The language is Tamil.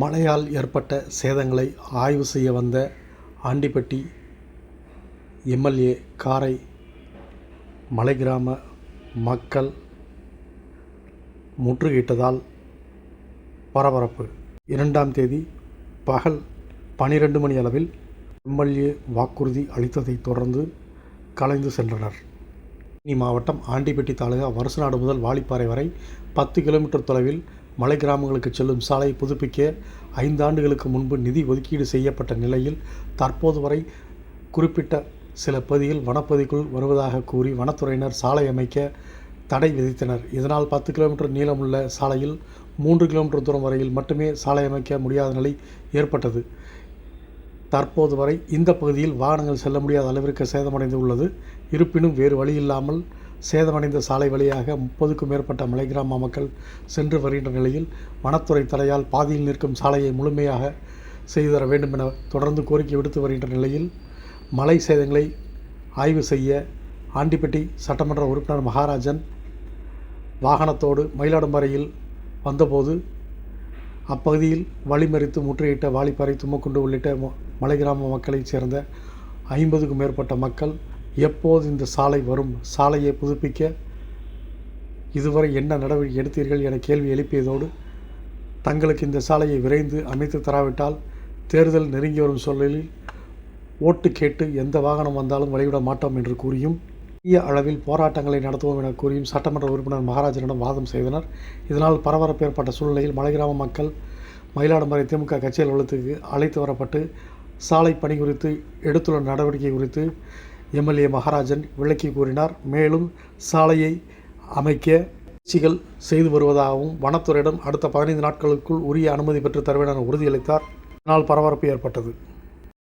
மழையால் ஏற்பட்ட சேதங்களை ஆய்வு செய்ய வந்த ஆண்டிப்பட்டி எம்எல்ஏ காரை மலை கிராம மக்கள் முற்றுகையிட்டதால் பரபரப்பு. இரண்டாம் தேதி பகல் பனிரெண்டு மணி அளவில் எம்எல்ஏ வாக்குறுதி அளித்ததைத் தொடர்ந்து கலைந்து சென்றனர். தேனி மாவட்டம் ஆண்டிப்பட்டி தாலுகா வருசநாடு முதல் வாலிப்பாறை வரை பத்து கிலோமீட்டர் தொலைவில் மலை கிராமங்களுக்கு செல்லும் சாலை புதுப்பிக்க ஐந்தாண்டுகளுக்கு முன்பு நிதி ஒதுக்கீடு செய்யப்பட்ட நிலையில் தற்போது வரை குறிப்பிட்ட சில பகுதிகள் வனப்பகுதிக்குள் வருவதாக கூறி வனத்துறையினர் சாலை அமைக்க தடை விதித்தனர். இதனால் பத்து கிலோமீட்டர் நீளமுள்ள சாலையில் மூன்று கிலோமீட்டர் தூரம் வரையில் மட்டுமே சாலை அமைக்க முடியாத நிலை ஏற்பட்டது. தற்போது வரை இந்த பகுதியில் வாகனங்கள் செல்ல முடியாத அளவிற்கு சேதமடைந்து உள்ளது இருப்பினும் வேறு வழி இல்லாமல் சேதமடைந்த சாலை வழியாக முப்பதுக்கும் மேற்பட்ட மலை கிராம மக்கள் சென்று வருகின்ற நிலையில் வனத்துறை தலையால் பாதியில் நிற்கும் சாலையை முழுமையாக செய்து தர வேண்டும் என தொடர்ந்து கோரிக்கை விடுத்து வருகின்ற நிலையில் மலை சேதங்களை ஆய்வு செய்ய ஆண்டிப்பட்டி சட்டமன்ற உறுப்பினர் மகாராஜன் வாகனத்தோடு மயிலாடும்பாறையில் வந்தபோது அப்பகுதியில் வழிமறித்து முற்றுகையிட்ட வாலிப்பாறை தும்மக்குண்டு உள்ளிட்ட மலை கிராம மக்களைச் சேர்ந்த ஐம்பதுக்கும் மேற்பட்ட மக்கள் எப்போது இந்த சாலை வரும்? சாலையை புதுப்பிக்க இதுவரை என்ன நடவடிக்கை எடுத்தீர்கள் என கேள்வி எழுப்பியதோடு தங்களுக்கு இந்த சாலையை விரைந்து அமைத்து தராவிட்டால் தேர்தல் நெருங்கி வரும் சூழலில் ஓட்டு கேட்டு எந்த வாகனம் வந்தாலும் வழிவிட மாட்டோம் என்று கூறியும் பெரிய அளவில் போராட்டங்களை நடத்துவோம் என கூறியும் சட்டமன்ற உறுப்பினர் மகாராஜனிடம் வாதம் செய்தனர். இதனால் பரபரப்பு ஏற்பட்ட சூழ்நிலையில் மலைகிராம மக்கள் மயிலாடுமறை திமுக கட்சி அலுவலகத்துக்கு அழைத்து வரப்பட்டு சாலை பணி குறித்து எடுத்துள்ள நடவடிக்கை குறித்து எம்எல்ஏ மகாராஜன் விளக்கி கூறினார். மேலும் சாலையை அமைக்க முயற்சிகள் செய்து வருவதாகவும் வனத்துறையிடம் அடுத்த பதினைந்து நாட்களுக்குள் உரிய அனுமதி பெற்று தருவேன் என உறுதியளித்தார். இதனால் பரபரப்பு ஏற்பட்டது.